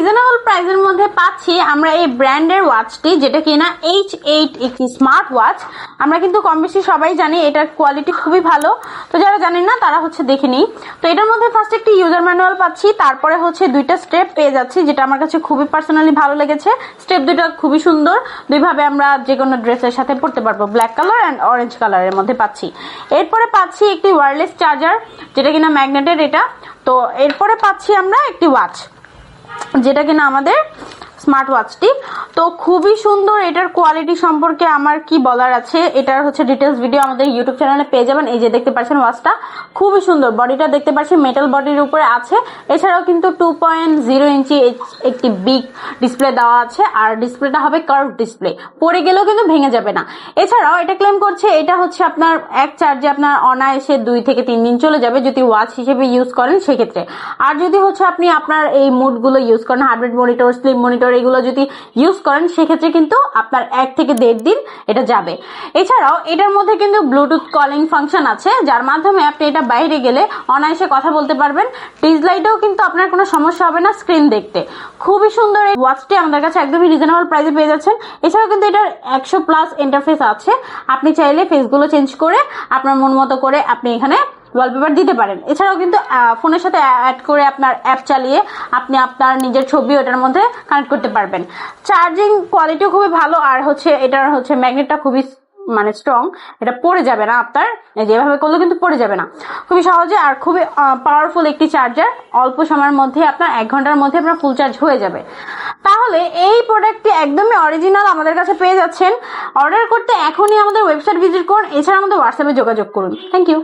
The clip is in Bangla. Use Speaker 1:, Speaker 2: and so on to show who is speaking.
Speaker 1: রিজনেবল প্রাইসের মধ্যে পাচ্ছি আমরা এই ব্র্যান্ডের ওয়াচটি যেটা কিনা এইচ এইট একটি স্মার্ট ওয়াচ আমরা কিন্তু কম বেশি সবাই জানি এটার কোয়ালিটি খুবই ভালো। তো যারা জানেন না, তারা হচ্ছে দেখে নিই। তো এটার মধ্যে ফার্স্ট একটি ইউজার ম্যানুয়াল পাচ্ছি, তারপরে হচ্ছে দুইটা স্টেপ পেয়ে যাচ্ছি, যেটা আমার কাছে খুবই পার্সোনালি ভালো লেগেছে। স্টেপ দুইটা খুবই সুন্দর। দুইভাবে আমরা যে কোনো ড্রেসের সাথে পরতে পারব। ব্ল্যাক কালার অ্যান্ড অরেঞ্জ কালারের মধ্যে পাচ্ছি। এরপরে পাচ্ছি একটি ওয়্যারলেস চার্জার যেটা কিনা ম্যাগনেটের এটা। তো এরপরে পাচ্ছি আমরা একটি ওয়াচ যেটা কিনা আমাদের স্মার্ট ওয়াচটি তো খুবই সুন্দর এটার কোয়ালিটি সম্পর্কে আমার কি বলার আছে, এটার হচ্ছে ডিটেলস ভিডিও আমাদের ইউটিউব চ্যানেলে পেয়ে যাবেন। এই যে দেখতে পাচ্ছেন ওয়াচটা খুবই সুন্দর। বডিটা দেখতে পাচ্ছি মেটাল বডির উপরে আছে। এছাড়াও কিন্তু টু পয়েন্ট জিরো ইঞ্চি একটি বিগ ডিসপ্লে দেওয়া আছে, আর ডিসপ্লেটা হবে কার্ভ ডিসপ্লে পড়ে গেলেও কিন্তু ভেঙে যাবে না। এছাড়াও এটা ক্লেম করছে, এটা হচ্ছে আপনার এক চার্জে আপনার অনায়াসে দুই থেকে তিন দিন চলে যাবে যদি ওয়াচ হিসেবে ইউজ করেন সেক্ষেত্রে। আর যদি হচ্ছে আপনি আপনার এই মুডগুলো ইউজ করেন হার্টবিট মনিটর স্লিপ মনিটর এগুলো যদি ইউজ করেন, সেক্ষেত্রে কিন্তু আপনার এক থেকে দেড় দিন এটা যাবে। এছাড়াও এটার মধ্যে কিন্তু ব্লুটুথ কলিং ফাংশন আছে, যার মাধ্যমে আপনি এটা বাইরে গেলে অনায়াসে কথা বলতে পারবেন। টিজ লাইটেও কিন্তু আপনার কোনো সমস্যা হবে না স্ক্রিন দেখতে। খুবই সুন্দর এই ওয়াচটি আমাদের কাছে একদমই রিজনেবল প্রাইসে পেয়ে যাচ্ছেন। এছাড়াও কিন্তু এটার একশো প্লাস ইন্টারফেস আছে। আপনি চাইলে ফেসগুলো চেঞ্জ করে আপনার মন মতো করে আপনি এখানে ওয়ালপেপার দিতে পারেন। এছাড়াও কিন্তু ফোনের সাথে অ্যাড করে আপনার অ্যাপ চালিয়ে আপনি আপনার নিজের ছবি ওটার মধ্যে কানেক্ট করতে পারবেন। চার্জিং কোয়ালিটিও খুবই ভালো, আর হচ্ছে এটার হচ্ছে ম্যাগনেটটা খুবই মানে স্ট্রং এটা পড়ে যাবে না আপনার, এই যে এভাবে করলে কিন্তু পড়ে যাবে না। খুবই সহজে আর খুবই পাওয়ারফুল একটি চার্জার অল্প সময়ের মধ্যে আপনার এক ঘণ্টার মধ্যে আপনার ফুল চার্জ হয়ে যাবে। তাহলে এই প্রোডাক্টটি একদমই অরিজিনাল আমাদের কাছে পেয়ে যাচ্ছেন। অর্ডার করতে এখনই আমাদের ওয়েবসাইট ভিজিট করুন, এছাড়া আমাদের হোয়াটসঅ্যাপে যোগাযোগ করুন। Thank you